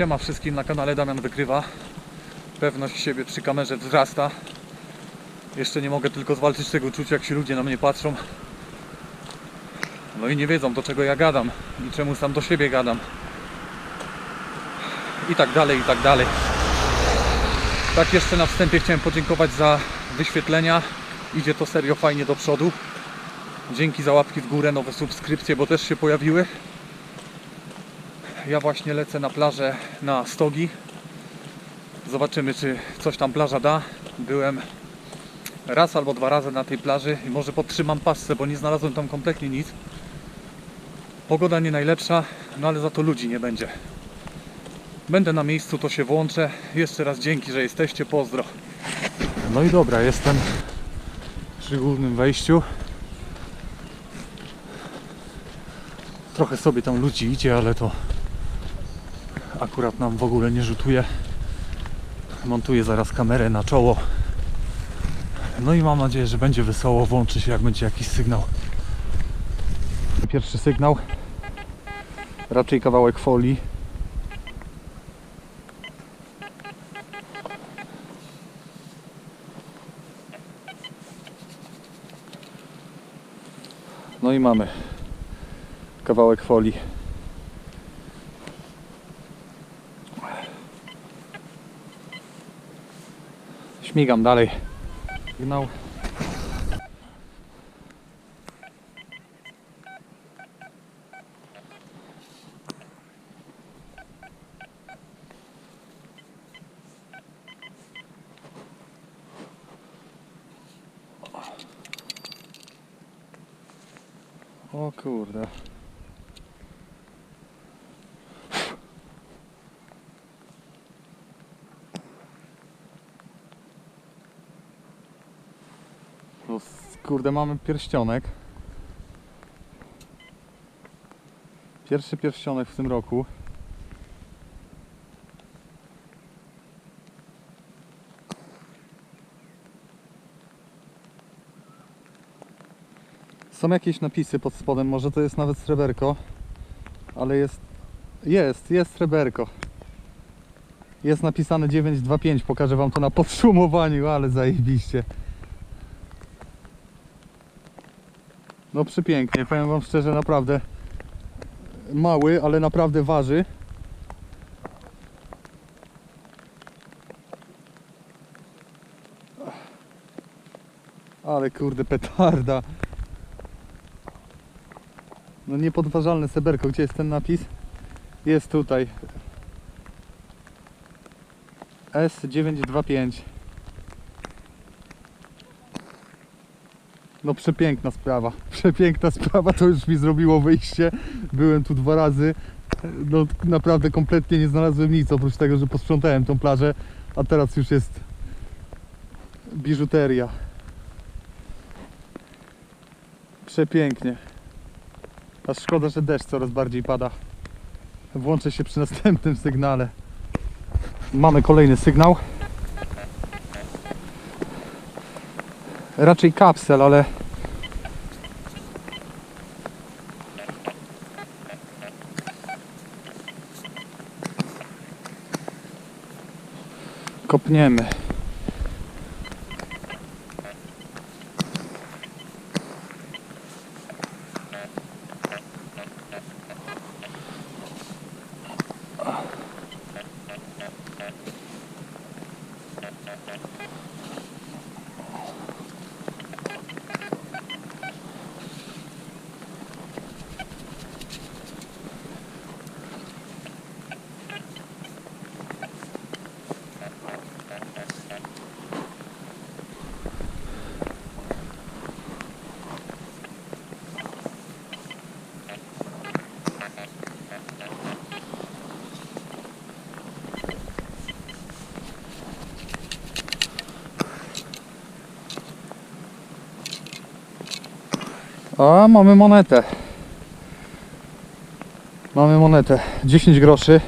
Siema wszystkim na kanale Damian Wykrywa. Pewność siebie przy kamerze wzrasta. Jeszcze nie mogę tylko zwalczyć tego uczucia, jak się ludzie na mnie patrzą. No i nie wiedzą do czego ja gadam i czemu sam do siebie gadam. I tak dalej, i tak dalej. Tak jeszcze na wstępie chciałem podziękować za wyświetlenia. Idzie to serio fajnie do przodu. Dzięki za łapki w górę, nowe subskrypcje, bo też się pojawiły. Ja właśnie lecę na plażę na Stogi. Zobaczymy, czy coś tam plaża da. Byłem raz albo dwa razy na tej plaży i może podtrzymam pasce, bo nie znalazłem tam kompletnie nic. Pogoda nie najlepsza, no ale za to ludzi nie będzie. Będę na miejscu, to się włączę. Jeszcze raz dzięki, że jesteście. Pozdro. No i dobra, jestem przy głównym wejściu. Trochę sobie tam ludzi idzie, ale to akurat nam w ogóle nie rzutuje. Montuję zaraz kamerę na czoło. No i mam nadzieję, że będzie wesoło. Włączy się jak będzie jakiś sygnał. Pierwszy sygnał. Raczej kawałek folii. No i mamy kawałek folii. Śmigam dalej. Sygnał. O kurde. No, kurde, mamy pierścionek. Pierwszy pierścionek w tym roku. Są jakieś napisy pod spodem, może to jest nawet sreberko, ale jest, jest, jest sreberko. Jest napisane 925, pokażę Wam to na podsumowaniu, ale zajebiście. No przepięknie, powiem Wam szczerze, naprawdę mały, ale naprawdę waży. Ale kurde, petarda. No niepodważalne seberko, gdzie jest ten napis? Jest tutaj. S925. No przepiękna sprawa. Przepiękna sprawa, to już mi zrobiło wyjście. Byłem tu dwa razy. No naprawdę kompletnie nie znalazłem nic, oprócz tego, że posprzątałem tą plażę, a teraz już jest biżuteria. Przepięknie. A szkoda, że deszcz coraz bardziej pada. Włączę się przy następnym sygnale. Mamy kolejny sygnał. Raczej kapsel, ale kopniemy. A mamy monetę. Mamy monetę. 10 groszy.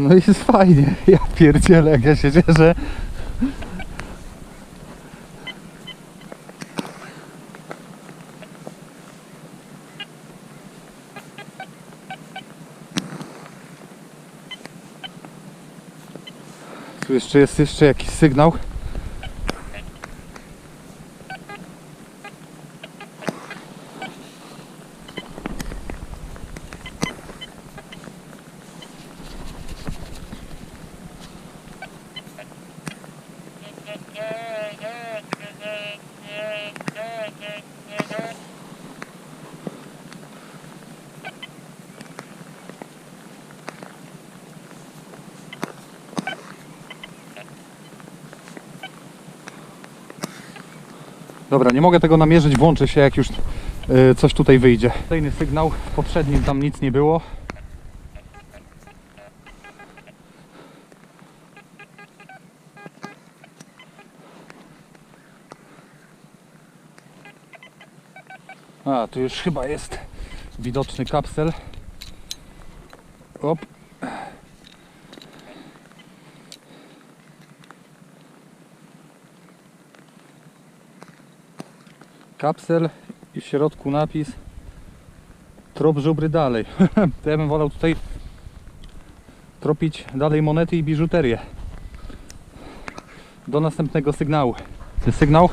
No i jest fajnie. Ja pierdzielę, jak ja się cieszę. Tu jeszcze jest jeszcze jakiś sygnał. Dobra, nie mogę tego namierzyć, włączę się jak już y, coś tutaj wyjdzie. Kolejny sygnał, w poprzednim tam nic nie było. A, tu już chyba jest widoczny kapsel. Op. kapsel i w środku napis trop żubry dalej. to ja bym wolał tutaj tropić dalej monety i biżuterię. Do następnego sygnału. Sygnał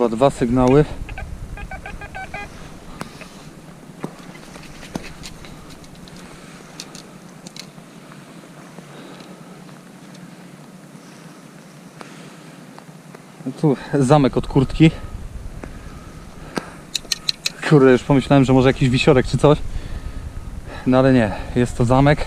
chyba dwa sygnały. No Tu zamek od kurtki. Kurde, już pomyślałem, że może jakiś wisiorek czy coś. No ale nie, jest to zamek.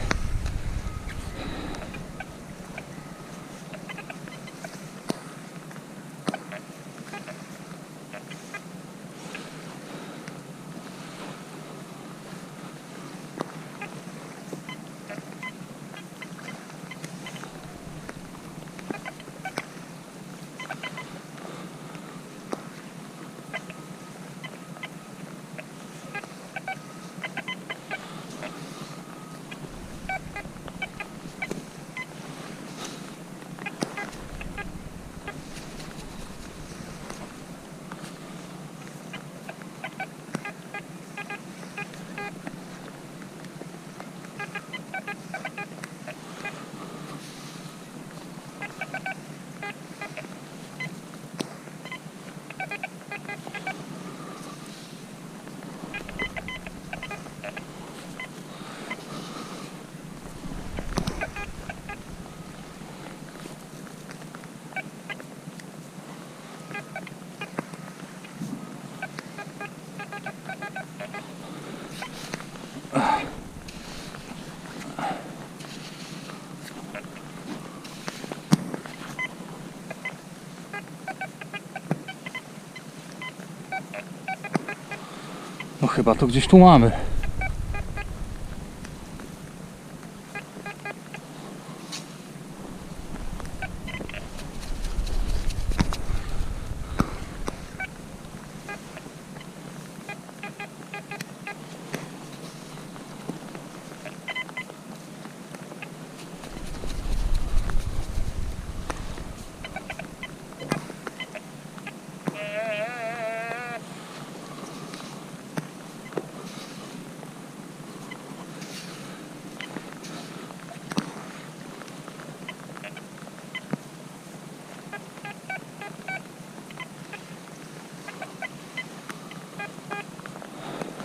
Chyba to gdzieś tu mamy.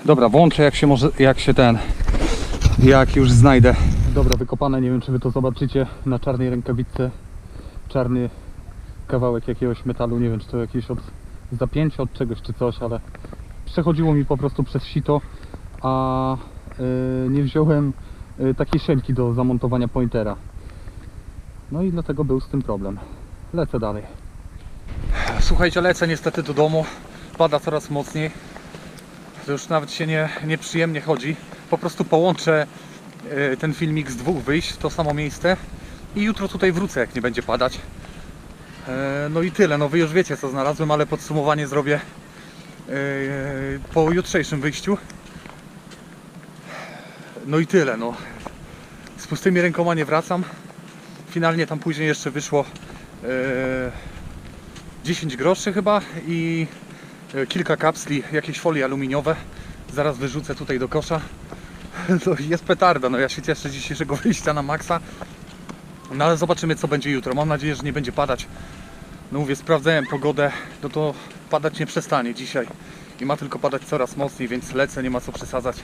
Dobra, włączę jak się może, jak się ten, jak już znajdę. Dobra, wykopane, nie wiem czy wy to zobaczycie, na czarnej rękawicy czarny kawałek jakiegoś metalu, nie wiem czy to jakieś od zapięcia od czegoś czy coś, ale przechodziło mi po prostu przez sito, a y, nie wziąłem y, takiej szelki do zamontowania pointera. No i dlatego był z tym problem. Lecę dalej. Słuchajcie, lecę niestety do domu. pada coraz mocniej. To już nawet się nie, nieprzyjemnie chodzi. Po prostu połączę e, ten filmik z dwóch wyjść w to samo miejsce i jutro tutaj wrócę, jak nie będzie padać. E, No i tyle. No wy już wiecie, co znalazłem, ale podsumowanie zrobię e, po jutrzejszym wyjściu. No i tyle. No. Z pustymi rękoma nie wracam. Finalnie tam później jeszcze wyszło e, 10 groszy chyba i kilka kapsli, jakieś folie aluminiowe. Zaraz wyrzucę tutaj do kosza. No jest petarda, no ja się cieszę dzisiejszego wyjścia na maksa. No ale zobaczymy co będzie jutro. Mam nadzieję, że nie będzie padać. No mówię, sprawdzałem pogodę, no to padać nie przestanie dzisiaj. I ma tylko padać coraz mocniej, więc lecę, nie ma co przesadzać.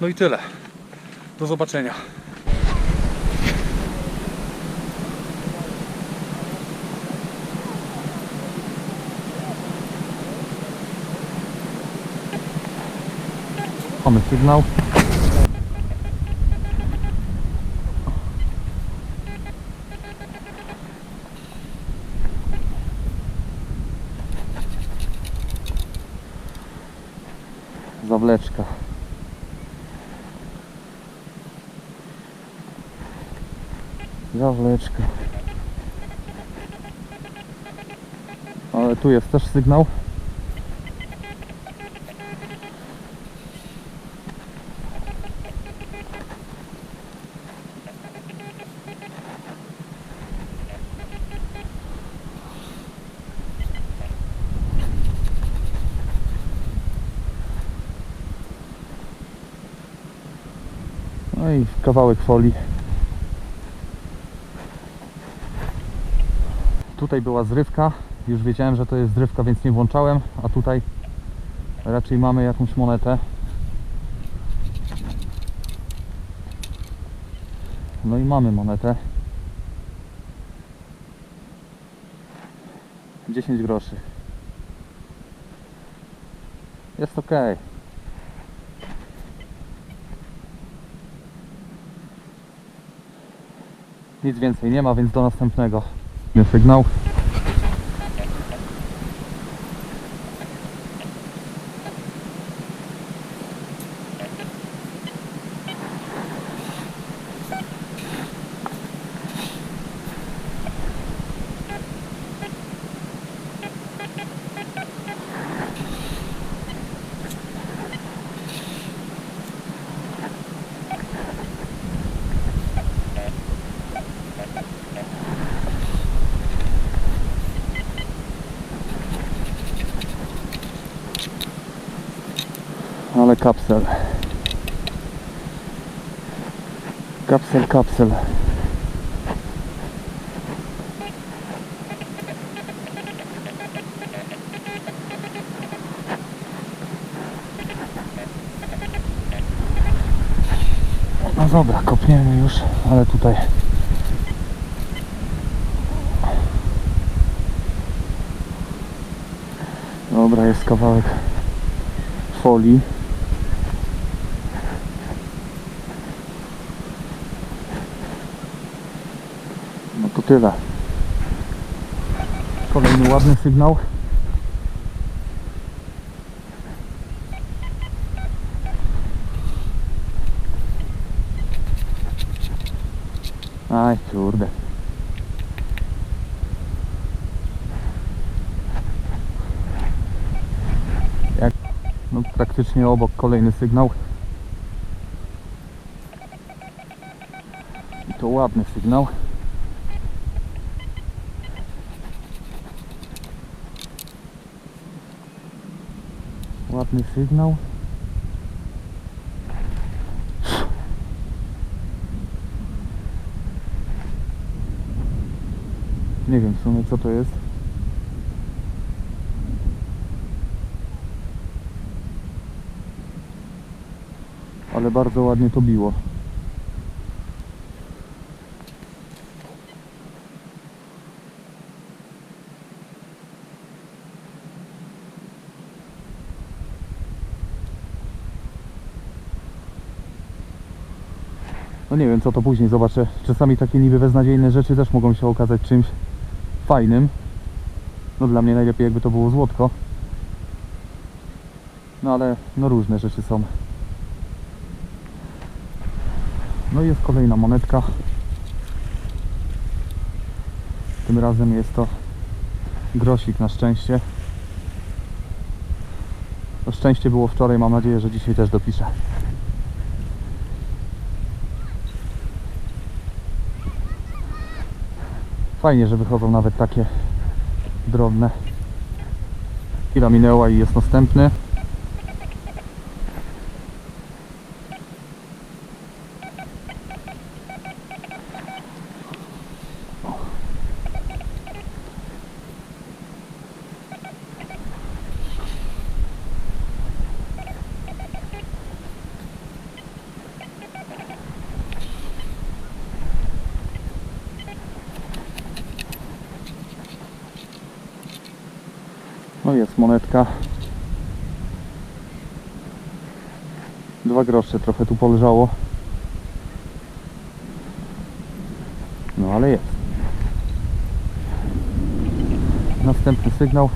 No i tyle. Do zobaczenia. Mamy sygnał. Zawleczka. Zawleczka. Ale tu jest też sygnał. No i kawałek folii. Tutaj była zrywka. Już wiedziałem, że to jest zrywka, więc nie włączałem. A tutaj raczej mamy jakąś monetę. No i mamy monetę. 10 groszy. Jest ok. Nic więcej nie ma, więc do następnego. Sygnał. Ale kapsel. Kapsel, kapsel. No dobra, kopniemy już, ale tutaj Dobra, jest kawałek folii. No to tyle. Kolejny ładny sygnał. Aj, kurde. Jak no, praktycznie obok kolejny sygnał. I to ładny sygnał. Ładny sygnał. Nie wiem w sumie co to jest. ale bardzo ładnie to biło. No nie wiem co to później zobaczę. Czasami takie niby beznadziejne rzeczy też mogą się okazać czymś fajnym. No dla mnie najlepiej jakby to było złotko. No ale no różne rzeczy są. No i jest kolejna monetka. Tym razem jest to grosik na szczęście. To szczęście było wczoraj, mam nadzieję, że dzisiaj też dopiszę. Fajnie, że wychodzą nawet takie drobne. Chwila minęła i jest następny. No jest monetka. Dwa grosze trochę tu poleżało. No ale jest. Następny sygnał.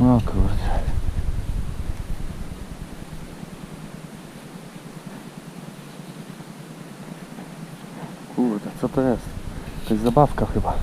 O kurde. Kurde, co to jest? To jest zabawka chyba.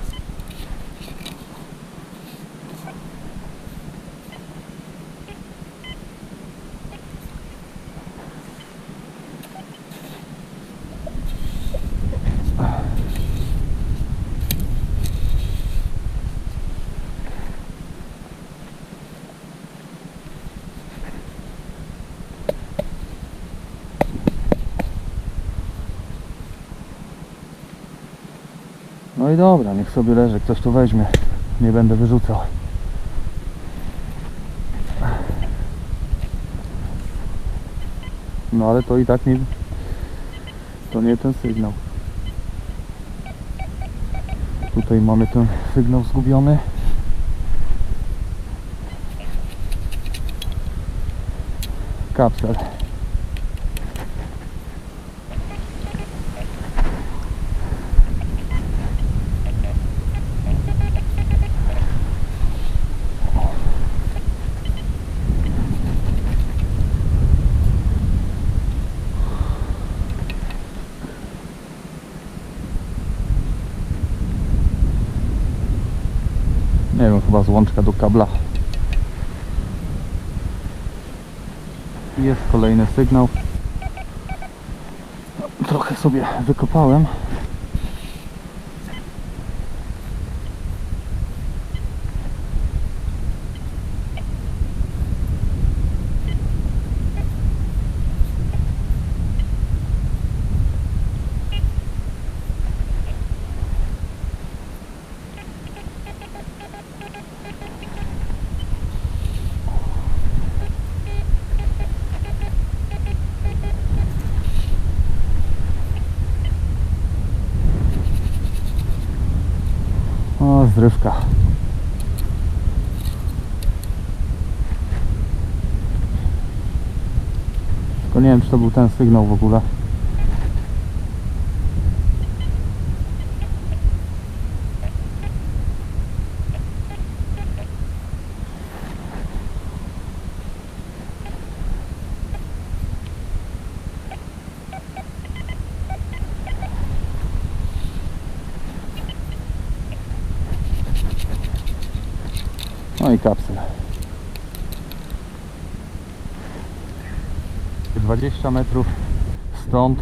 No i dobra, niech sobie leży, ktoś tu weźmie. Nie będę wyrzucał. No ale to i tak nie... To nie ten sygnał. Tutaj mamy ten sygnał zgubiony. Kapsel. Złączka do kabla. Jest kolejny sygnał. Trochę sobie wykopałem. O, zrywka. Tylko nie wiem, czy to był ten sygnał w ogóle. No i kapsel. 20 metrów stąd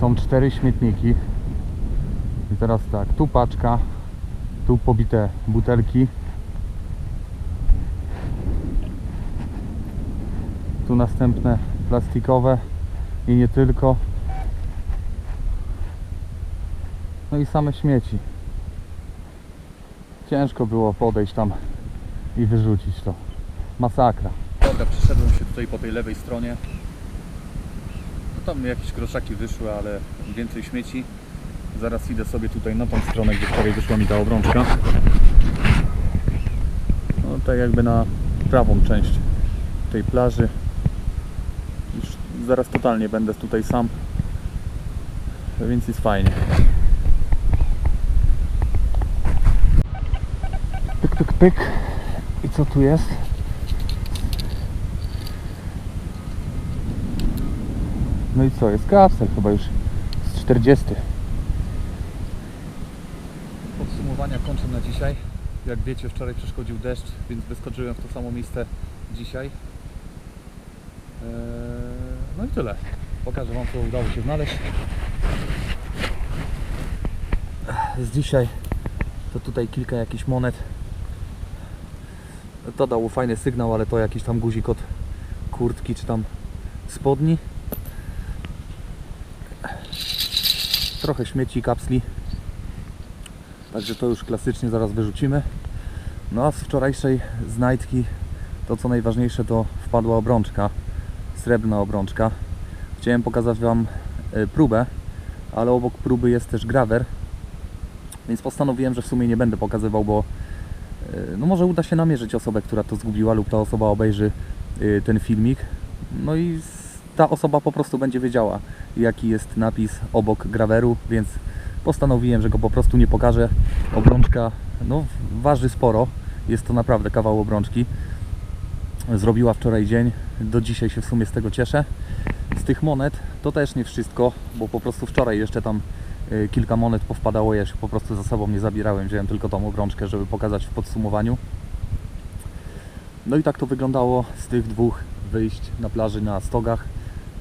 są cztery śmietniki. I teraz tak, tu paczka, tu pobite butelki. Tu następne plastikowe i nie tylko. No i same śmieci. Ciężko było podejść tam i wyrzucić to. Masakra. Przeszedłem się tutaj po tej lewej stronie. No tam jakieś groszaki wyszły, ale więcej śmieci. Zaraz idę sobie tutaj na tą stronę, gdzie wczoraj wyszła mi ta obrączka. No tak jakby na prawą część tej plaży. Już zaraz totalnie będę tutaj sam. więc jest fajnie. Pyk, pyk, pyk. I co tu jest? No i co, jest kapsel chyba już z 40. Podsumowania kończę na dzisiaj. Jak wiecie, wczoraj przeszkodził deszcz, więc wyskoczyłem w to samo miejsce dzisiaj. Eee, No i tyle. Pokażę Wam, co udało się znaleźć. Z dzisiaj to tutaj kilka jakichś monet. To dało fajny sygnał, ale to jakiś tam guzik od kurtki czy tam spodni. Trochę śmieci, kapsli. Także to już klasycznie zaraz wyrzucimy. No a z wczorajszej znajdki to co najważniejsze to wpadła obrączka. Srebrna obrączka. Chciałem pokazać Wam e, próbę, ale obok próby jest też grawer. Więc postanowiłem, że w sumie nie będę pokazywał, bo e, no może uda się namierzyć osobę, która to zgubiła lub ta osoba obejrzy e, ten filmik. No i ta osoba po prostu będzie wiedziała, jaki jest napis obok graweru, więc postanowiłem, że go po prostu nie pokażę. Obrączka no, waży sporo. Jest to naprawdę kawał obrączki. Zrobiła wczoraj dzień. Do dzisiaj się w sumie z tego cieszę. Z tych monet to też nie wszystko, bo po prostu wczoraj jeszcze tam y, kilka monet powpadało. Ja się po prostu za sobą nie zabierałem. Wziąłem tylko tą obrączkę, żeby pokazać w podsumowaniu. No i tak to wyglądało z tych dwóch wyjść na plaży na stogach.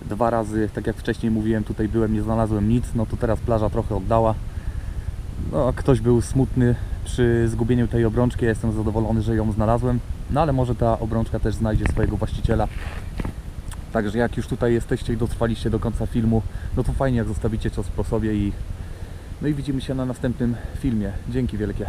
Dwa razy, tak jak wcześniej mówiłem, tutaj byłem, nie znalazłem nic. No to teraz plaża trochę oddała. No, ktoś był smutny przy zgubieniu tej obrączki. Ja jestem zadowolony, że ją znalazłem. No ale może ta obrączka też znajdzie swojego właściciela. Także jak już tutaj jesteście i dotrwaliście do końca filmu, no to fajnie jak zostawicie coś po sobie i no i widzimy się na następnym filmie. Dzięki wielkie.